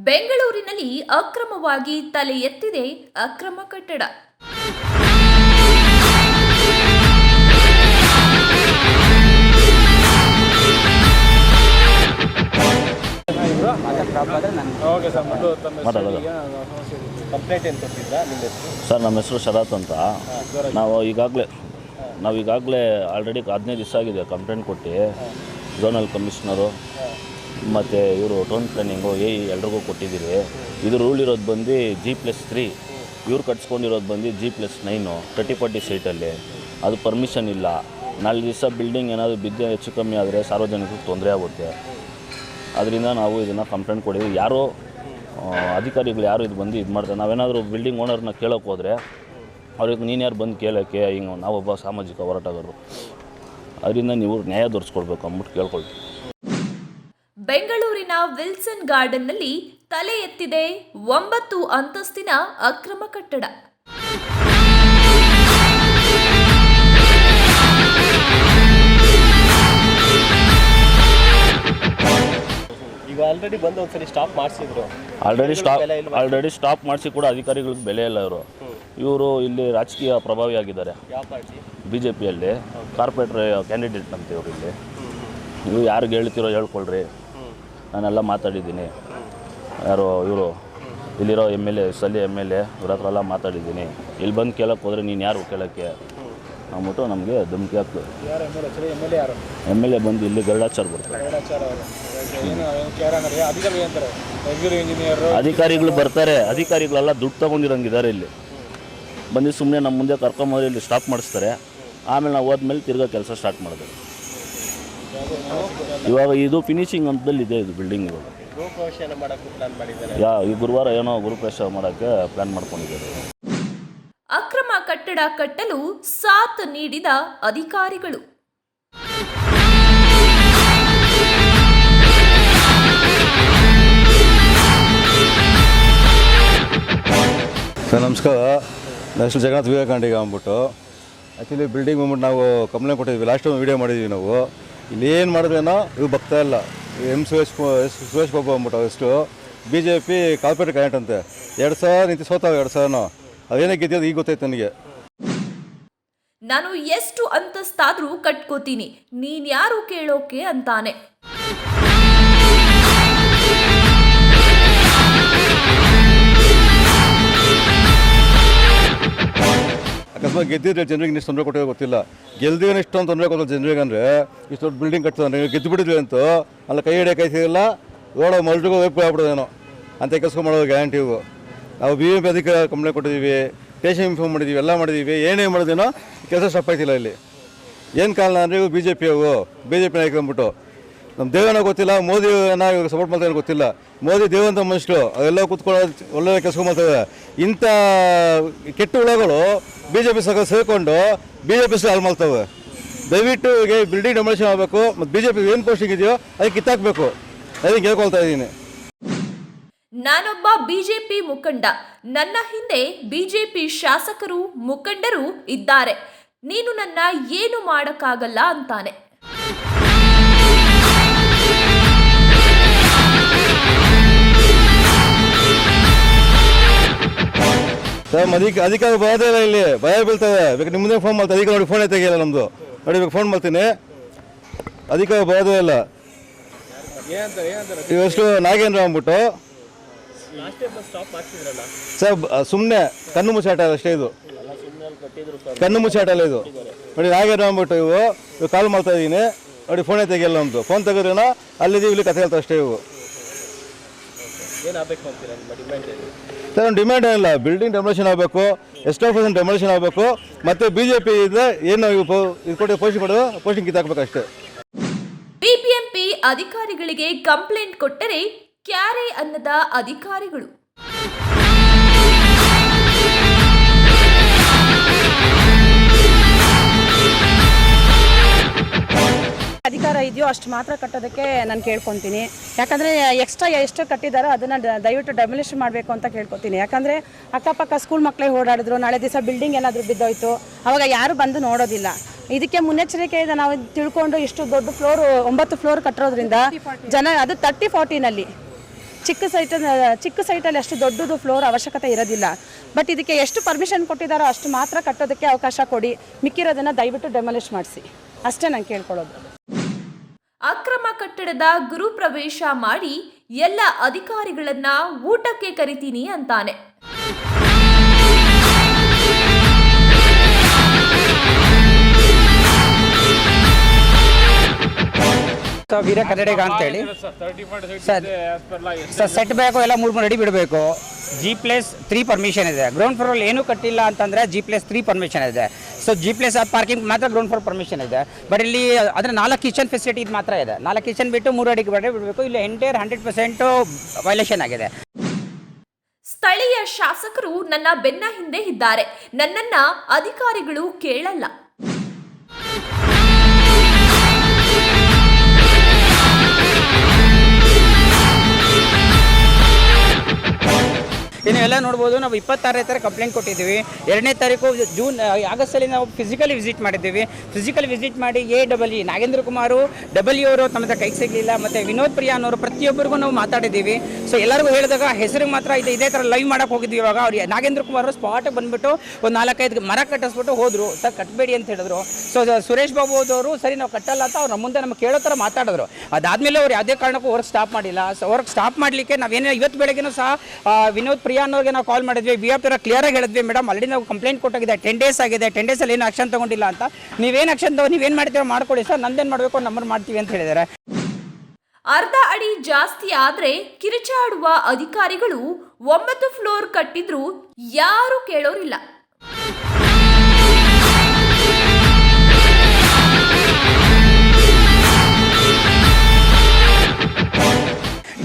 ಬೆಂಗಳೂರಿನಲ್ಲಿ ಅಕ್ರಮವಾಗಿ ತಲೆ ಎತ್ತಿದೆ ಅಕ್ರಮ ಕಟ್ಟಡ. ಸರ್ ನಮ್ಮ ಹೆಸರು ಶರತ್ ಅಂತ. ನಾವು ಈಗಾಗಲೇ ನಾವು ಈಗಾಗಲೇ ಆಲ್ರೆಡಿ ಹದಿನೈದು ದಿವಸ ಆಗಿದೆ ಕಂಪ್ಲೇಂಟ್ ಕೊಟ್ಟು ಝೋನಲ್ ಕಮಿಷನರು ಮತ್ತು ಇವರು ಟೋನ್ ಪ್ಲಾನಿಂಗು ಎ ಎಲ್ರಿಗೂ ಕೊಟ್ಟಿದ್ದೀರಿ. ಇದು ರೂಲ್ ಇರೋದು ಬಂದು ಜಿ ಪ್ಲಸ್ ತ್ರೀ ಇವ್ರು ಕಟ್ಸ್ಕೊಂಡಿರೋದು ಬಂದು G plus nine thirty forty ಸೀಟಲ್ಲಿ ಅದು ಪರ್ಮಿಷನ್ ಇಲ್ಲ. ನಾಲ್ಕು ದಿವಸ ಬಿಲ್ಡಿಂಗ್ ಏನಾದರೂ ಬಿದ್ದು ಹೆಚ್ಚು ಕಮ್ಮಿ ಆದರೆ ಸಾರ್ವಜನಿಕರಿಗೆ ತೊಂದರೆ ಆಗುತ್ತೆ. ಅದರಿಂದ ನಾವು ಇದನ್ನು ಕಂಪ್ಲೇಂಟ್ ಕೊಡಿ ಯಾರೋ ಅಧಿಕಾರಿಗಳು ಯಾರು ಇದು ಬಂದು ಇದು ಮಾಡ್ತಾರೆ? ನಾವೇನಾದರೂ ಬಿಲ್ಡಿಂಗ್ ಓನರ್ನ ಕೇಳೋಕೆ ಹೋದರೆ ಅವ್ರಿಗೆ ನೀನು ಯಾರು ಬಂದು ಕೇಳೋಕ್ಕೆ ಹಿಂಗೆ ನಾವೊಬ್ಬ ಸಾಮಾಜಿಕ ಹೋರಾಟಗಾರರು. ಅದರಿಂದ ನೀವು ನ್ಯಾಯ ದೊರೆಸ್ಕೊಡ್ಬೇಕು ಅಂದ್ಬಿಟ್ಟು ಕೇಳ್ಕೊಳ್ತೀವಿ. ಬೆಂಗಳೂರಿನ ವಿಲ್ಸನ್ ಗಾರ್ಡನ್ನಲ್ಲಿ ತಲೆ ಎತ್ತಿದೆ ಒಂಬತ್ತು ಅಂತಸ್ತಿನ ಅಕ್ರಮ ಕಟ್ಟಡ. ಈಗ ಆಲ್ರೆಡಿ ಬಂದು ಸ್ಟಾಪ್ ಮಾಡಿಸಿದ್ರು. ಆಲ್ರೆಡಿ ಸ್ಟಾಪ್ ಆಲ್ರೆಡಿ ಸ್ಟಾಪ್ ಮಾಡಿಸಿ ಕೂಡ ಅಧಿಕಾರಿಗಳಿಗೆ ಬೆಲೆ ಇಲ್ಲ ಇವರು. ಇವರು ಇಲ್ಲಿ ರಾಜಕೀಯ ಪ್ರಭಾವಿ ಆಗಿದ್ದಾರೆ. ಯಾವ ಪಾರ್ಟಿ ಬಿ ಜೆ ಪಿಯಲ್ಲಿ ಕಾರ್ಪೊರೇಟರ್ ಕ್ಯಾಂಡಿಡೇಟ್ ಅಂತ ಇವರು ಇಲ್ಲಿ. ನೀವು ಯಾರಿಗೆ ಹೇಳ್ತಿರೋ ಹೇಳ್ಕೊಳ್ರಿ. ನಾನೆಲ್ಲ ಮಾತಾಡಿದ್ದೀನಿ. ಯಾರು ಇವರು ಇಲ್ಲಿರೋ ಎಂ ಎಲ್ ಎ ಸಲ್ಲಿ ಎಂ ಎಲ್ ಎ ಇವ್ರ ಹತ್ರ ಎಲ್ಲ ಮಾತಾಡಿದ್ದೀನಿ. ಇಲ್ಲಿ ಬಂದು ಕೇಳೋಕ್ಕೆ ಹೋದರೆ ನೀನು ಯಾರು ಕೇಳೋಕ್ಕೆ ಅಂದ್ಬಿಟ್ಟು ನಮಗೆ ಧಮಕಿ ಆಗ್ತದೆ ಯಾರು ಎಂ ಎಲ್ ಎ ಬಂದು ಇಲ್ಲಿ ಗರುಡಾಚಾರ್ ಬರ್ತಾರೆ. ಅಧಿಕಾರಿಗಳು ಬರ್ತಾರೆ. ಅಧಿಕಾರಿಗಳೆಲ್ಲ ದುಡ್ಡು ತೊಗೊಂಡಿರಂಗಿದ್ದಾರೆ ಇಲ್ಲಿ. ಬಂದು ಸುಮ್ಮನೆ ನಮ್ಮ ಮುಂದೆ ಕರ್ಕೊಂಬಂದ್ರೆ ಇಲ್ಲಿ ಸ್ಟಾಪ್ ಮಾಡಿಸ್ತಾರೆ. ಆಮೇಲೆ ನಾವು ಹೋದ್ಮೇಲೆ ತಿರ್ಗಾ ಕೆಲಸ ಸ್ಟಾರ್ಟ್ ಮಾಡಿದೆ ಇವಾಗ ಇದು ಫಿನಿಶಿಂಗ್ ಹಂತದಲ್ಲಿ ಇದೆ ಇದು ಬಿಲ್ಡಿಂಗ್ ಇವಾಗ ಪ್ಲಾನ್ ಯಾ ಈ ಗುರುವಾರ ಏನೋ ಗುರುಪ್ರವೇಶ ಮಾಡೋಕ್ಕೆ ಪ್ಲ್ಯಾನ್ ಮಾಡ್ಕೊಂಡಿದ್ದಾರೆ. ಅಕ್ರಮ ಕಟ್ಟಡ ಕಟ್ಟಲು ಸಾಥ್ ನೀಡಿದ ಅಧಿಕಾರಿಗಳು. ಸರ್ ನಮಸ್ಕಾರ. ನ್ಯಾಷನಲ್ ಜಗನ್ನಾಥ್ ವಿವೇಕಾನಂದಿಗೆ ಅಂದ್ಬಿಟ್ಟು. ಆ್ಯಕ್ಚುಲಿ ಬಿಲ್ಡಿಂಗ್ ಬಂದ್ಬಿಟ್ಟು ನಾವು ಕಂಪ್ಲೇಂಟ್ ಕೊಟ್ಟಿದ್ವಿ. ಲಾಸ್ಟ್ ಟೈಮ್ ವೀಡಿಯೋ ಮಾಡಿದ್ವಿ ನಾವು. ಇಲ್ಲಿ ಏನು ಮಾಡಿದ್ರೇನೋ? ಇವು ಬರ್ತಾ ಇಲ್ಲ ಎಂ ಸುರೇಶ್ ಸುರೇಶ್ ಬಾಬು ಅಂದ್ಬಿಟ್ಟು ಅಷ್ಟು ಬಿ ಜೆ ಪಿ ಕಾರ್ಪೊರೇಟ್ ಕ್ಯಾಂಟ್ ಅಂತೆ. ಎರಡು ಸಾವಿರ ನಿಂತು ಸೋತಾವೆ ಎರಡು ಸಾವಿರನೋ. ಅದೇನೇ ಗೆದ್ದಿದ್ದು ಈಗ ಗೊತ್ತಾಯ್ತು ನನಗೆ. ನಾನು ಎಷ್ಟು ಅಂತಸ್ತಾದ್ರೂ ಕಟ್ಕೋತೀನಿ. ನೀನ್ಯಾರು ಕೇಳೋಕೆ ಅಂತಾನೆ. ಅಕಸ್ಮಾತ್ ಗೆದ್ದಿದ್ರೆ ಜನರಿಗೆ ಇಷ್ಟು ತೊಂದರೆ ಕೊಟ್ಟಿರೋ ಗೊತ್ತಿಲ್ಲ. ಗೆಲ್ದಿರೋ ಇಷ್ಟೊಂದು ತೊಂದರೆ ಕೊಡೋದು ಜನರಿಗೆ ಅಂದರೆ ಇಷ್ಟು ದೊಡ್ಡ ಬಿಲ್ಡಿಂಗ್ ಕಟ್ತಾರೆ ಗೆದ್ದು ಬಿಡಿದ್ರು ಅಂತೂ ಅಲ್ಲ ಕೈ ಹಿಡಿಯೋಕೆ ಸಿಗಲ್ಲ. ಓಡೋ ಮಲ್ಟಿಗೂ ವೇಪ್ ಆಗ್ಬಿಡೋದೇನೋ ಅಂತ ಕೆಲಸ ಮಾಡೋದು ಗ್ಯಾರಂಟಿ ಇವು. ನಾವು ಬಿ ಎಂ ಪಿ ಅಧಿಕಾರ ಕಂಪ್ಲೇಂಟ್ ಕೊಟ್ಟಿದ್ದೀವಿ ಸ್ಟೇಷನ್ ಇನ್ಫಾರ್ಮ್ ಮಾಡಿದ್ದೀವಿ, ಎಲ್ಲ ಮಾಡಿದ್ದೀವಿ, ಏನೇ ಮಾಡೋದೇನೋ ಕೆಲಸ ಸ್ಟಾಪ್ ಆಯ್ತಿಲ್ಲ ಇಲ್ಲಿ. ಏನು ಕಾರಣ ಅಂದರೆ ಇವು ಬಿ ಜೆ ಪಿ ಅವು ಬಿ ಜೆ ಪಿ ನಾಯಕ ಅಂದ್ಬಿಟ್ಟು ನಮ್ಮ ದೇವನ ಗೊತ್ತಿಲ್ಲ, ಮೋದಿ ಇವಾಗ ಸಪೋರ್ಟ್ ಮಾಡ್ತಾರೆ ಗೊತ್ತಿಲ್ಲ. ಮೋದಿ ದೇವಂತ ಮನುಷ್ಯರು, ಅವೆಲ್ಲ ಕೂತ್ಕೊಳ್ಳೋದು ಒಳ್ಳೆ ಕೆಲಸ ಮಾಡ್ತಾರೆ ಇಂಥ ಕೆಟ್ಟ ಹುಳಗಳು ಬಿ ಜೆ ಪಿ ಸರ್ಕಾರ ಸೇರಿಕೊಂಡು ಬಿ ಜೆ ಪಿ ಹಾಳು ಮಾಡ್ತವೆ. ದಯವಿಟ್ಟು ಈಗ ಬಿಲ್ಡಿಂಗ್ ಡೆಮೊಲೇಷನ್ ಆಗಬೇಕು, ಮತ್ತು ಬಿ ಜೆ ಪಿ ಏನು ಪೋಸ್ಟಿಂಗ್ ಇದೆಯೋ ಅದಕ್ಕೆ ಕಿತ್ತಾಕಬೇಕು ಅದಕ್ಕೆ ಕೇಳ್ಕೊಳ್ತಾ ಇದ್ದೀನಿ. ನಾನೊಬ್ಬ ಬಿಜೆಪಿ ಮುಖಂಡ. ನನ್ನ ಹಿಂದೆ ಬಿಜೆಪಿ ಶಾಸಕರು, ಮುಖಂಡರು ಇದ್ದಾರೆ. ನೀನು ನನ್ನ ಏನು ಮಾಡಕ್ಕಾಗಲ್ಲ ಅಂತಾನೆ. ಸರ್ ಅದಕ್ಕೆ ಬರೋದೇ ಇಲ್ಲ ಇಲ್ಲಿ. ಭಯ ಬೀಳ್ತದೆ. ಬೇಕು ನಿಮ್ಮದೇ ಮುಂದೆ ಫೋನ್ ಮಾಡ್ತಾರೆ ಅಧಿಕಾರ ನೋಡಿ ಫೋನೇ ತೆಗಿಯಲ್ಲ ನಮ್ಮದು ನೋಡಿ ಫೋನ್ ಮಾಡ್ತೀನಿ. ಅಧಿಕಾರ ಬರೋದೇ ಇಲ್ಲ ಇವಷ್ಟು ನಾಗೇಂದ್ರ ಅಂದ್ಬಿಟ್ಟು. ಸರ್ ಸುಮ್ಮನೆ ಕಣ್ಣು ಮುಚ್ಚಾಟ ಅಷ್ಟೇ ಇದು. ಕಣ್ಣು ಮುಚ್ಚಾಟ ಇದು. ನೋಡಿ ನಾಗೇಂದ್ರ ಅಂದ್ಬಿಟ್ಟು ಇವು ಇವು ಕಾಲ್ ಮಾಡ್ತಾ ಇದ್ದೀನಿ. ನೋಡಿ ಫೋನೇ ತೆಗಿಯಲ್ಲ ನಮ್ದು. ಫೋನ್ ತೆಗೆದ್ರೇನ ಅಲ್ಲಿದ್ದೀವಿ, ಇಲ್ಲಿ ಕತೆ ಹೇಳ್ತಾರೆ ಅಷ್ಟೇ ಇವು ಏನು ಆಗಬೇಕು ಅಂತೀರಾ ನಿಮ್ಮ ಡಿಮ್ಯಾಂಡ್ ಏನು ಸರ್ ನಮ್ಮ ಡಿಮ್ಯಾಂಡ್ ಏನಿಲ್ಲ. ಬಿಲ್ಡಿಂಗ್ ಡೆಮೊಲೇಷನ್ ಆಗಬೇಕು ಎಷ್ಟೋ ಪರ್ಸೆಂಟ್ ಡೆಮೊಲೇಷನ್ ಆಗಬೇಕು. ಮತ್ತು ಬಿ ಜೆ ಪಿ ಇದೆ ಏನು ಇದು ಕೊಟ್ಟು ಪೋಸ್ಟಿಂಗ್ ಕೊಡೋದು ಪೋಸ್ಟಿಂಗ್ ಕಿತ್ತಾಕ್ಬೇಕು ಅಷ್ಟೇ. ಬಿಬಿಎಂಪಿ ಅಧಿಕಾರಿಗಳಿಗೆ ಕಂಪ್ಲೇಂಟ್ ಕೊಟ್ಟರೆ ಕ್ಯಾರೆ ಅನ್ನದ ಅಧಿಕಾರಿಗಳು. ಅಧಿಕಾರ ಇದೆಯೋ ಅಷ್ಟು ಮಾತ್ರ ಕಟ್ಟೋದಕ್ಕೆ ನಾನು ಕೇಳ್ಕೊತೀನಿ. ಯಾಕಂದರೆ ಎಕ್ಸ್ಟ್ರಾ ಎಷ್ಟು ಕಟ್ಟಿದಾರೋ, ಅದನ್ನು ದಯವಿಟ್ಟು ಡೆಮೊಲಿಷ್ ಮಾಡಬೇಕು ಅಂತ ಕೇಳ್ಕೊತೀನಿ. ಯಾಕಂದರೆ ಅಕ್ಕಪಕ್ಕ ಸ್ಕೂಲ್ ಮಕ್ಕಳೇ ಓಡಾಡಿದ್ರು, ನಾಳೆ ದಿವಸ ಬಿಲ್ಡಿಂಗ್ ಏನಾದರೂ ಬಿದ್ದೋಯ್ತು, ಅವಾಗ ಯಾರು ಬಂದು ನೋಡೋದಿಲ್ಲ. ಇದಕ್ಕೆ ಮುನ್ನೆಚ್ಚರಿಕೆಯಿಂದ ನಾವು ತಿಳ್ಕೊಂಡು ಇಷ್ಟು ದೊಡ್ಡ ಫ್ಲೋರ್ ಒಂಬತ್ತು ಫ್ಲೋರ್ ಕಟ್ಟಿರೋದ್ರಿಂದ ಜನ, ಅದು ತರ್ಟಿ ಫಾರ್ಟಿನಲ್ಲಿ ಚಿಕ್ಕ ಸೈಟ್ ಚಿಕ್ಕ ಸೈಟಲ್ಲಿ ಅಷ್ಟು ದೊಡ್ಡದು ಫ್ಲೋರ್ ಅವಶ್ಯಕತೆ ಇರೋದಿಲ್ಲ. ಬಟ್ ಇದಕ್ಕೆ ಎಷ್ಟು ಪರ್ಮಿಷನ್ ಕೊಟ್ಟಿದ್ದಾರೋ ಅಷ್ಟು ಮಾತ್ರ ಕಟ್ಟೋದಕ್ಕೆ ಅವಕಾಶ ಕೊಡಿ. ಮಿಕ್ಕಿರೋದನ್ನು ದಯವಿಟ್ಟು ಡೆಮಾಲಿಷ್ ಮಾಡಿಸಿ. ಅಷ್ಟೇ ನಾನು ಕೇಳ್ಕೊಳ್ಳೋದು. ಅಕ್ರಮ ಕಟ್ಟಡದ ಗುರುಪ್ರವೇಶ ಮಾಡಿ ಎಲ್ಲ ಅಧಿಕಾರಿಗಳನ್ನ ಊಟಕ್ಕೆ ಕರಿತೀನಿ ಅಂತಾನೆ. ವೀರ ಕನ್ನಡಿಗ ಅಂತೇಳಿ. ಸರ್ ಸರ್ ಸೆಟ್ ಬ್ಯಾಕು ಎಲ್ಲ ಮೂರು ಮೂರು ಅಡಿ ಬಿಡಬೇಕು. ಜಿ ಪ್ಲಸ್ ತ್ರೀ ಪರ್ಮಿಷನ್ ಇದೆ. ಗ್ರೌಂಡ್ ಫ್ಲೋರಲ್ಲಿ ಏನೂ ಕಟ್ಟಿಲ್ಲ ಅಂತಂದರೆ ಜಿ ಪ್ಲಸ್ ತ್ರೀ ಪರ್ಮಿಷನ್ ಇದೆ. ಸೊ ಜಿ ಪ್ಲಸ್ ಪಾರ್ಕಿಂಗ್ ಮಾತ್ರ ಗ್ರೌಂಡ್ ಫ್ಲೋರ್ ಪರ್ಮಿಷನ್ ಇದೆ. ಬಟ್ ಇಲ್ಲಿ, ಅಂದರೆ ನಾಲ್ಕು ಕಿಚನ್ ಫೆಸಿಲಿಟಿ ಇದು ಮಾತ್ರ ಇದೆ. ನಾಲ್ಕು ಕಿಚನ್ ಬಿಟ್ಟು ಮೂರು ಅಡಿಗೆ ಬಡ ಬಿಡಬೇಕು. ಇಲ್ಲಿ ಎಂಟೈರ್ ಹಂಡ್ರೆಡ್ ಪರ್ಸೆಂಟು ವೈಲೇಷನ್ ಆಗಿದೆ. ಸ್ಥಳೀಯ ಶಾಸಕರು ನನ್ನ ಬೆನ್ನ ಹಿಂದೆ ಇದ್ದಾರೆ. ನನ್ನನ್ನು ಅಧಿಕಾರಿಗಳು ಕೇಳಲ್ಲ. ಇನ್ನು ಎಲ್ಲ ನೋಡ್ಬೋದು, ನಾವು ಇಪ್ಪತ್ತಾರನೇ ತಾರೀಕು ಕಂಪ್ಲೇಂಟ್ ಕೊಟ್ಟಿದ್ದೀವಿ. ಎರಡನೇ ತಾರೀಕು ಜೂನ್ ಆಗಸ್ಟಲ್ಲಿ ನಾವು ಫಿಸಿಕಲಿ ವಿಸಿಟ್ ಮಾಡಿದ್ದೀವಿ. ಫಿಸಿಕಲ್ ವಿಸಿಟ್ ಮಾಡಿ A double E Nagendra Kumar double E ಅವರು ತಮ್ಮ ಕೈ ಸಿಗಲಿಲ್ಲ, ಮತ್ತು ವಿನೋದ್ ಪ್ರಿಯಾ ಅನ್ನೋರು ಪ್ರತಿಯೊಬ್ಬರಿಗೂ ನಾವು ಮಾತಾಡಿದ್ದೀವಿ. ಸೊ ಎಲ್ಲರಿಗೂ ಹೇಳಿದಾಗ ಹೆಸರಿಗೆ ಮಾತ್ರ ಇದು, ಇದೇ ಥರ ಲೈವ್ ಮಾಡೋಕೆ ಹೋಗಿದ್ವಿ ಇವಾಗ. ಅವ್ರು ನಾಗೇಂದ್ರ ಕುಮಾರ್ ಅವರು ಸ್ಪಾಟಿಗೆ ಬಂದುಬಿಟ್ಟು ಒಂದು ನಾಲ್ಕೈದು ಮರ ಕಟ್ಟಿಸ್ಬಿಟ್ಟು ಹೋದರು. ಸರ್ ಕಟ್ಟಬೇಡಿ ಅಂತ ಹೇಳಿದ್ರು. ಸೊ, ಸುರೇಶ್ ಬಾಬು ಅವರು ಸರಿ, ನಾವು ಕಟ್ಟಲ್ಲ ಅಂತ ಅವ್ರು ನಮ್ಮ ಮುಂದೆ ನಮ್ಗೆ ಕೇಳೋ ಥರ ಮಾತಾಡಿದ್ರು. ಅದಾದಮೇಲೆ ಅವ್ರು ಯಾವುದೇ ಕಾರಣಕ್ಕೂ ವರ್ಕ್ ಸ್ಟಾಪ್ ಮಾಡಿಲ್ಲ. ಸೊ ವರ್ಕ್ ಸ್ಟಾಪ್ ಮಾಡಲಿಕ್ಕೆ ನಾವೇನೇ, ಇವತ್ತು ಬೆಳಗ್ಗೆನೂ ಸಹ ವಿನೋದ್ ಪ್ರಿಯಾ ಅನ್ನೋರಿಗೆ ನಾವು ಕಾಲ್ ಮಾಡಿದ್ವಿ. ವಿ ಆಫ್ ಕ್ಲಿಯರ್ ಆಗಿ ಹೇಳಿದ್ವಿ, ಮೇಡಮ್ ಆಲ್ರೆಡಿ ನಾವು ಕಂಪ್ಲೇಂಟ್ ಕೊಟ್ಟಾಗಿದೆ ಟೆನ್ ಡೇಸ್ ಆಗಿದೆ ಟೆನ್ ಡೇಸಲ್ಲಿ ಏನು ಆಕ್ಷನ್ ತಗೊಂಡಿಲ್ಲ ಅಂತ. ನೀವೇನು ಆಕ್ಷನ್ ತಗೋ, ನೀವೇನು ಮಾಡ್ತೀರೋ ಮಾಡ್ಕೊಳ್ಳಿ ಸರ್, ನಂದೇನು ಮಾಡಬೇಕು ನಂಬರ್ ಮಾಡ್ತೀವಿ ಅಂತ ಹೇಳಿದ್ದಾರೆ. ಅರ್ಧ ಅಡಿ ಜಾಸ್ತಿ ಆದ್ರೆ ಕಿರಿಚಾಡುವ ಅಧಿಕಾರಿಗಳು ಒಂಬತ್ತು ಫ್ಲೋರ್ ಕಟ್ಟಿದ್ರು, ಯಾರು ಕೇಳೋರಿಲ್ಲ.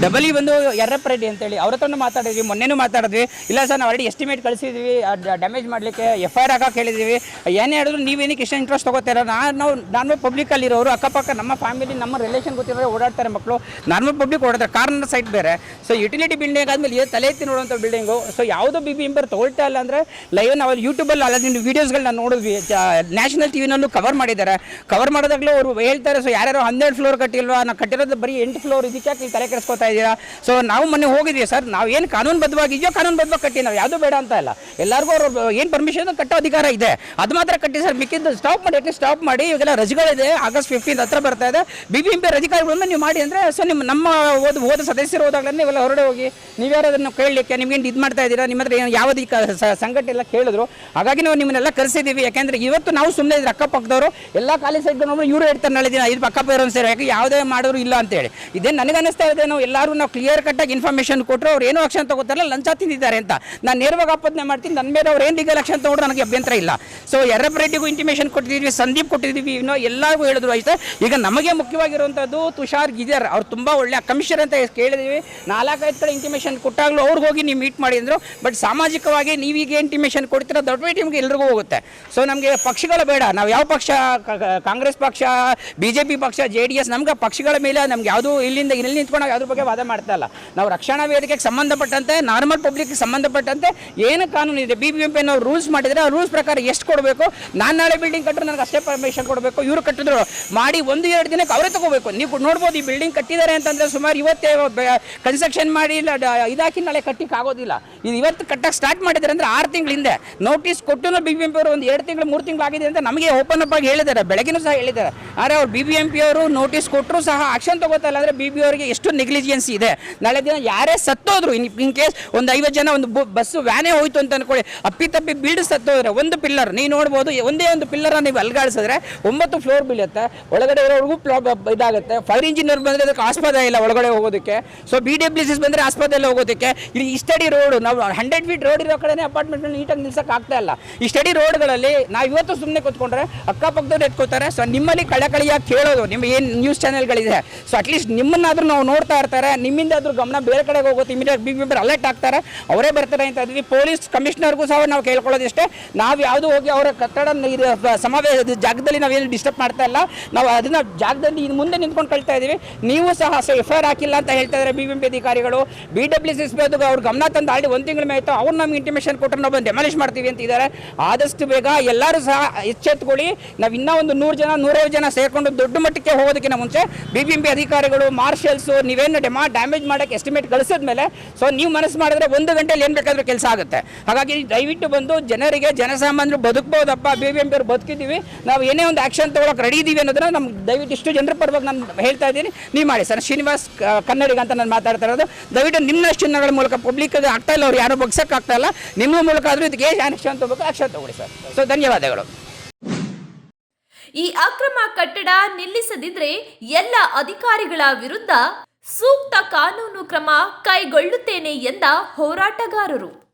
ಡಬಲ್ ಇ ಬಂದು ಯರ್ರಪ್ಪ ರೆಡ್ಡಿ ಅಂತೇಳಿ. ಅವ್ರ ಹತ್ರನೂ ಮಾತಾಡಿದ್ವಿ, ಮೊನ್ನೆನೂ ಮಾತಾಡಿದ್ವಿ. ಇಲ್ಲ ಸರ್, ನಾವು ಆಲ್ರೆಡಿ ಎಸ್ಟಿಮೇಟ್ ಕಳಿಸಿದ್ವಿ ಡ್ಯಾಮೇಜ್ ಮಾಡಲಿಕ್ಕೆ ಎಫ್ ಐ ಆರ್ ಹಾಕಕ್ಕೆ ಹೇಳಿದ್ವಿ. ಏನೇ ಹೇಳಿದ್ರು ನೀವೇನಕ್ಕೆ ಇಷ್ಟು ಇಂಟ್ರೆಸ್ಟ್ ತೊಗೋತೀರ ನಾವು ನಾರ್ಮಲ್ ಪಬ್ಲಿಕಲ್ಲಿರೋರು ಅಕ್ಕಪಕ್ಕ ನಮ್ಮ ಫ್ಯಾಮಿಲಿ ನಮ್ಮ ರಿಲೇಷನ್ ಗೊತ್ತಿರೋ ಓಡಾಡ್ತಾರೆ ಮಕ್ಕಳು ನಾರ್ಮಲ್ ಪಬ್ಲಿಕ್ ಓಡಾಡ್ತಾರೆ ಕಾರ್ನ ಸೈಟ್ ಬೇರೆ. ಸೊ ಯುಟಿಲಿಟಿ ಬಿಲ್ಡಿಂಗ್ ಆದಮೇಲೆ ಏನು ತಲೆ ಎತ್ತಿ ನೋಡುವಂಥ ಬಿಲ್ಡಿಂಗು ಸೊ ಯಾವುದೋ ಬಿ ಬಿ ಎಂಬರ್ ತೊಗೊಳ್ತಾ ಇಲ್ಲ ಅಂದರೆ ಲೈವ್ ನಾವು ಯೂಟ್ಯೂಬಲ್ಲಿ ಅಲ್ಲ ವೀಡಿಯೋಸ್ಗಳನ್ನ ನೋಡಿದ್ವಿ. ನ್ಯಾಷನಲ್ ಟಿ ವಿನಲ್ಲೂ ಕವರ್ ಮಾಡಿದ್ದಾರೆ. ಕವರ್ ಮಾಡೋದಾಗಲೂ ಅವರು ಹೇಳ್ತಾರೆ ಸೊ ಯಾರ್ಯಾರು ಹನ್ನೆರಡು ಫ್ಲೋರ್ ಕಟ್ಟಿಲ್ವಾ? ನಾವು ಕಟ್ಟಿರೋದು ಬರೀ ಎಂಟು ಫ್ಲೋರ್ ಇದಕ್ಕೆ ತಲೆ ನೀವು ಕೆಡಿಸ್ಕೊತಾ ಇದ್ದೀರಾ? ಸೊ ನಾವು ಮೊನ್ನೆ ಹೋಗಿದ್ದೀವಿ ಸರ್. ನಾವು ಏನು ಕಾನೂನುಬದ್ಧವಾಗಿದೆಯೋ ಕಾನೂನುಬದ್ಧವಾಗಿ ಕಟ್ಟಿ ನಾವು ಯಾವುದು ಬೇಡ ಅಂತ ಇಲ್ಲ. ಎಲ್ಲರಿಗೂ ಅವ್ರು ಏನು ಪರ್ಮಿಷನ್ ಕಟ್ಟೋ ಅಧಿಕಾರ ಇದೆ. ಅದು ಮಾತ್ರ ಕಟ್ಟಿ ಸರ್, ಮಿಕ್ಕಿದ್ದು ಸ್ಟಾಪ್ ಮಾಡಿ ಅಟ್ಲೀಸ್ಟ್ ಸ್ಟಾಪ್ ಮಾಡಿ, ಇವಾಗೆಲ್ಲ ರಜೆಗಳಿದೆ. ಆಗಸ್ಟ್ ಫಿಫ್ಟೀನ್ ಹತ್ರ ಬರ್ತಾ ಇದೆ. ಬಿ ಬಿ ಎಂ ಪಿ ಅಧಿಕಾರಿಗಳನ್ನ ನೀವು ಮಾಡಿ ಅಂದರೆ ಸೊ ನಿಮ್ಮ, ನಮ್ಮ ಓದ್, ಓದ ಸದಸ್ಯರು ಹೋದಾಗಲೇ ಇವೆಲ್ಲ ಹೊರಡೆ ಹೋಗಿ ನೀವ್ಯಾರು ಅದನ್ನು ಕೇಳಲಿಕ್ಕೆ ನಿಮ್ಗೇನು ಇದು ಮಾಡ್ತಾ ಇದ್ದೀರಾ? ನಿಮ್ಮ ಹತ್ರ ಯಾವುದೇ ಸಂಘಟನೆ ಎಲ್ಲ ಕೇಳಿದ್ರು. ಹಾಗಾಗಿ ನಾವು ನಿಮ್ಮನ್ನೆಲ್ಲ ಕರೆಸಿದ್ದೀವಿ ಯಾಕೆಂದರೆ ಇವತ್ತು ನಾವು ಸುಮ್ಮನೆ ಇದ್ರೆ ಅಕ್ಕಪಕ್ಕದವರು, ಎಲ್ಲ ಖಾಲಿ ಸೈಡ್ ನೋಡಿ ಇವರು ಹೇಳ್ತಾರೆ ನಾಳೆ ದಿನ, ಇದು ಅಕ್ಕಪ್ಪ ಇರೋ ಸೇರಿ, ಯಾಕೆ ಯಾವುದೇ ಮಾಡೋರು ಇಲ್ಲ ಅಂತೇಳಿ. ಇದೇ ನನಗೆ ಅನಿಸ್ತಾ ಇದೆ, ನಾವು ಎಲ್ಲರೂ ನಾವು ಕ್ಲಿಯರ್ ಕಟ್ಟಾಗಿ ಇನ್ಫಾರ್ಮೇಷನ್ ಕೊಟ್ಟರು ಅವ್ರು ಏನೋ ಆಕ್ಷನ್ ತಗೋತಾರಲ್ಲ ಲಂಚ ತಿಂದಿದ್ದಾರೆ ಅಂತ. ನಾನು ನೇರವಾಗಿ ಆಪತ್ನೆ ಮಾಡ್ತೀನಿ ನನ್ನ ಮೇಲೆ ಅವ್ರು ಏನು ಲೀಗಲ್ ಆಕ್ಷನ್ ತಗೊಂಡ್ರು ನನಗೆ ಅಭ್ಯಂತರ ಇಲ್ಲ. ಸೊ ಎರಬ್ರೆಡ್ಡಿಗೂ ಇಂಟಿಮೇಷನ್ ಕೊಟ್ಟಿದ್ದೀವಿ ಸಂದೀಪ್ ಕೊಟ್ಟಿದ್ದೀವಿ ಇನ್ನೂ ಎಲ್ಲರಿಗೂ ಹೇಳಿದ್ರು ಆಯ್ತು? ಈಗ ನಮಗೆ ಮುಖ್ಯವಾಗಿರುವಂಥದ್ದು ತುಷಾರ್ ಗಿಜರ್ ಅವ್ರು ತುಂಬ ಒಳ್ಳೆ ಕಮಿಷನರ್ ಅಂತ ಕೇಳಿದ್ದೀವಿ ನಾಲ್ಕೈದು ಕಡೆ ಇಂಟಿಮೇಷನ್ ಕೊಟ್ಟಾಗಲೂ ಅವ್ರಿಗೆ ಹೋಗಿ ನೀವು ಮೀಟ್ ಮಾಡಿ ಅಂದರು. ಬಟ್ ಸಾಮಾಜಿಕವಾಗಿ ನೀವೀಗ ಇಂಟಿಮೇಷನ್ ಕೊಡ್ತೀರ, ದೊಡ್ಡ ಟೀಮ್ಗೆ ಎಲ್ರಿಗೂ ಹೋಗುತ್ತೆ. ಸೊ ನಮಗೆ ಪಕ್ಷಗಳು ಬೇಡ. ನಾವು ಯಾವ ಪಕ್ಷ ಕಾಂಗ್ರೆಸ್ ಪಕ್ಷ ಬಿ ಜೆ ಪಿ ಪಕ್ಷ ಜೆ ಡಿ ನಮ್ಗೆ ಪಕ್ಷಗಳ ಮೇಲೆ ನಮ್ಗೆ ಯಾವುದು ಇಲ್ಲಿಂದ ಇಲ್ಲಿ ನಿಂತ್ಕೊಂಡಾಗ ಯಾವ್ದ್ರ ಬಗ್ಗೆ ವಾದ ಮಾಡ್ತಾ ಇಲ್ಲ. ನಾವು ರಕ್ಷಣಾ ವೇದಿಕೆಗೆ ಸಂಬಂಧಪಟ್ಟಂತೆ ನಾರ್ಮಲ್ ಪಬ್ಲಿಕ್ಗೆ ಸಂಬಂಧಪಟ್ಟಂತೆ ಏನು ಕಾನೂನು ಇದೆ? B B M P rules ಮಾಡಿದರೆ ಆ ರೂಲ್ಸ್ ಪ್ರಕಾರ ಎಷ್ಟು ಕೊಡಬೇಕು? ನಾನು ನಾಳೆ ಬಿಲ್ಡಿಂಗ್ ಕಟ್ಟರು ನನಗೆ ಅಷ್ಟೇ ಪರ್ಮಿಷನ್ ಕೊಡಬೇಕು. ಇವರು ಕಟ್ಟಿದ್ರು. ಮಾಡಿ ಒಂದು, ಎರಡು ದಿನಕ್ಕೆ ಅವರೇ ತಗೋಬೇಕು. ನೀವು ನೋಡ್ಬೋದು ಈ ಬಿಲ್ಡಿಂಗ್ ಕಟ್ಟಿದ್ದಾರೆ ಅಂತಂದರೆ ಸುಮಾರು ಇವತ್ತೇ ಕನ್ಸ್ಟ್ರಕ್ಷನ್ ಮಾಡಿ ಇಲ್ಲ ಇದಾಕಿ ನಾಳೆ ಕಟ್ಟಿಕ್ಕೆ ಆಗೋದಿಲ್ಲ. ಇದು ಇವತ್ತು ಕಟ್ಟಕ್ಕೆ ಸ್ಟಾರ್ಟ್ ಮಾಡಿದ್ದಾರೆ ಅಂದರೆ ಆರು ತಿಂಗಳ ಹಿಂದೆ. ನೋಟಿಸ್ ಕೊಟ್ಟು ಬಿ ಬಿ ಎಂ ಪಿ ಅವರು ಒಂದು ಎರಡು ತಿಂಗಳು, ಮೂರು ತಿಂಗಳು ಆಗಿದೆ ಅಂತ ನಮಗೆ ಓಪನ್ ಅಪ್ ಆಗಿ ಹೇಳಿದ್ದಾರೆ. ಬೆಳಗಿನೂ ಸಹ ಹೇಳಿದ್ದಾರೆ. ಆದರೆ ಅವ್ರು ಬಿ ಬಿ ಎಂ ಪಿ ಅವರು ನೋಟಿಸ್ ಕೊಟ್ಟರು ಸಹ ಆಕ್ಷನ್ ತಗೋತಾ ಇಲ್ಲ ಅಂದರೆ ಬಿ ಬಿ ಅವರಿಗೆ ಎಷ್ಟು ನೆಗ್ಲಿಜಿಯನ್ಸ್ ಇದೆ. ನಾಳೆ ದಿನ ಯಾರೇ ಸತ್ತೋದ್ರು, ಇನ್ ಇನ್ ಕೇಸ್ ಒಂದು ಐವತ್ತು ಜನ ಒಂದು ಬಸ್ಸು ವ್ಯಾನೇ ಹೋಯ್ತು ಅಂತ ಅನ್ಕೊಳ್ಳಿ. ಅಪ್ಪಿ ತಪ್ಪಿ ಬಿಲ್ಡ್ ಸತ್ತೋದ್ರೆ ಒಂದು ಪಿಲ್ಲರ್ ನೀವು ನೋಡ್ಬೋದು ಒಂದೇ ಒಂದು ಪಿಲ್ಲರ ನೀವು ಅಲ್ಗಾಡಿಸಿದ್ರೆ ಒಂಬತ್ತು ಫ್ಲೋರ್ ಬೀಳುತ್ತೆ. ಒಳಗಡೆ ಇರೋರಿಗೂ ಪ್ಲಾ ಇದಾಗುತ್ತೆ. ಫೈರ್ ಇಂಜಿನಿಯರ್ ಬಂದರೆ ಅದಕ್ಕೆ ಆಸ್ಪದ ಇಲ್ಲ ಒಳಗಡೆ ಹೋಗೋದಕ್ಕೆ. ಸೊ ಬಿ ಡಬ್ಲ್ಯೂ ಸಿಸ್ ಬಂದರೆ ಆಸ್ಪತ್ರೆಯಲ್ಲಿ ಹೋಗೋದಕ್ಕೆ. ಇಲ್ಲಿ ಈ ಸ್ಟಡಿ ರೋಡು ನಾವು ಹಂಡ್ರೆಡ್ ಫೀಟ್ ರೋಡ್ ಇರೋ ಕಡೆನೇ ಅಪಾರ್ಟ್ಮೆಂಟ್ ನೀಟಾಗಿ ನಿಲ್ಸಕ್ಕೆ ಆಗ್ತಾ ಇಲ್ಲ. ಈ ಸ್ಟಡಿ ರೋಡ್ಗಳಲ್ಲಿ ನಾವು ಇವತ್ತು ಸುಮ್ಮನೆ ಕೂತ್ಕೊಂಡ್ರೆ ಅಕ್ಕಪಕ್ಕದವ್ರು ಎತ್ಕೋತಾರೆ. ಸೊ ನಿಮ್ಮಲ್ಲಿ ಕಳಕಳಿಯಾಗಿ ಕೇಳೋದು. ನಿಮ್ಮ ಏನು ನ್ಯೂಸ್ ಚಾನೆಲ್ಗಳಿದೆ ಸೊ ಅಟ್ಲೀಸ್ಟ್ ನಿಮ್ಮನ್ನಾದರೂ ನಾವು ನೋಡ್ತಾ ಇರ್ತಾರೆ. ನಿಮ್ಮಿಂದ ಅದ್ರ ಗಮನ ಬೇರೆ ಕಡೆಗೆ ಹೋಗುತ್ತೆ. ಇಮಿಡಿಯೇಟ್ ಬಿ ಮೆಂಬರ್ ಅಲರ್ಟ್ ಆಗ್ತಾರೆ. ಅವರೇ ಬರ್ತಾರೆ ಅಂತ ಇದ್ವಿ ಪೊಲೀಸ್ ಕಮಿಷನರ್ಗೂ ಸಹ ನಾವು ಕೇಳ್ಕೊಳ್ಳೋದಿಷ್ಟೇ. ನಾವು ಯಾವುದು ಹೋಗಿ ಅವರ ಕಟ್ಟಡ ಸಮಾವೇಶ ಜಾಗದಲ್ಲಿ ನಾವೇನು ಡಿಸ್ಟರ್ಬ್ ಮಾಡ್ತಾ ಇಲ್ಲ. ನಾವು ಅದನ್ನ ಜಾಗದಲ್ಲಿ ಇನ್ನು ಮುಂದೆ ನಿಂತ್ಕೊಂಡು ಕಳ್ತಾ ಇದೀವಿ. ನೀವು ಸಹ ಎಫ್ ಐ ಆರ್ ಹಾಕಿಲ್ಲ ಅಂತ ಹೇಳ್ತಾ ಇದ್ದಾರೆ ಬಿ ಅಧಿಕಾರಿಗಳು. ಬಿ ಡಬ್ಲ್ಯೂ ಸಿ ಅದು ಅವ್ರ ಗಮನ ತಂದು ಆಲ್ರೆಡಿ ಒಂದು ತಿಂಗಳ ಮೇಲೆ ಅವ್ರು ನಮ್ಗೆ ಇಂಟಿಮೇಷನ್ ಕೊಟ್ಟರೆ ನಾವು ಬಂದು ಡೆಮಾಲಿಷ್ ಮಾಡ್ತೀವಿ ಅಂತ ಇದ್ದಾರೆ ಆದಷ್ಟು ಬೇಗ ಎಲ್ಲರೂ ಸಹ ಎಚ್ಚೆತ್ಕೊಳ್ಳಿ. ನಾವು ಇನ್ನೂ ಒಂದು ನೂರು ಜನ ನೂರೈವತ್ತು ಜನ ಸೇರ್ಕೊಂಡು ದೊಡ್ಡ ಮಟ್ಟಕ್ಕೆ ಹೋಗೋದಕ್ಕಿಂತ ಮುಂಚೆ ಬಿ ಅಧಿಕಾರಿಗಳು ಮಾರ್ಷಲ್ಸು ನೀವೇನು ಡೆಮಾಲಿಷ್ ಮಾ ಡ್ಯಾಮೇಜ್ ಮಾಡೋಕ್ಕೆ ಎಸ್ಟಿಮೇಟ್ ಕಳಿಸಿದ್ಮೇಲೆ ಸೊ ನೀವು ಮನಸ್ಸು ಮಾಡಿದ್ರೆ ಒಂದು ಗಂಟೆಯಲ್ಲಿ ಏನು ಬೇಕಾದರೂ ಕೆಲಸ ಆಗುತ್ತೆ. ಹಾಗಾಗಿ ದಯವಿಟ್ಟು ಬಂದು ಜನರಿಗೆ, ಜನಸಾಮಾನ್ಯರು ಬದುಕ್ಬೋದಪ್ಪ ಬಿ ಬಿ ಎಂ ಪಿ ಬದುಕಿದ್ದೀವಿ, ನಾವು ಏನೇ ಒಂದು ಆ್ಯಕ್ಷನ್ ತೊಗೊಳಕ್ಕೆ ರೆಡಿ ಇದ್ದೀವಿ ಅನ್ನೋದನ್ನ ನಮ್ಗೆ ದಯವಿಟ್ಟು ಇಷ್ಟು ಜನರ ಪರವಾಗಿ ನಾನು ಹೇಳ್ತಾ ಇದ್ದೀನಿ. ನೀವು ಮಾಡಿ, ಸರ್, ಶ್ರೀನಿವಾಸ್ ಕನ್ನಡಿಗ ಅಂತ ನಾನು ಮಾತಾಡ್ತಾ ಇರೋದು. ದಯವಿಟ್ಟು ನಿಮ್ಮ ಚಿನ್ನಗಳ ಮೂಲಕ ಪಬ್ಲಿಕ್ಗೆ ಆಗ್ತಾ ಇಲ್ಲ, ಅವ್ರು ಯಾರು ಬಗ್ಸೋಕ್ಕಾಗ್ತಾ ಇಲ್ಲ. ನಿಮ್ಮ ಮೂಲಕ ಆದರೂ ಇದಕ್ಕೆ ಆ್ಯಕ್ಷನ್ ತೊಗೋಬೇಕು ಆ್ಯಕ್ಷನ್ ತೊಗೊಳ್ಳಿ, ಸರ್. ಸೊ ಧನ್ಯವಾದಗಳು. ಈ ಅಕ್ರಮ ಕಟ್ಟಡ ನಿಲ್ಲಿಸದಿದ್ರೆ ಎಲ್ಲ ಅಧಿಕಾರಿಗಳ ವಿರುದ್ಧ ಸೂಕ್ತ ಕಾನೂನು ಕ್ರಮ ಕೈಗೊಳ್ಳುತ್ತೇನೆ ಎಂದ ಹೋರಾಟಗಾರರು.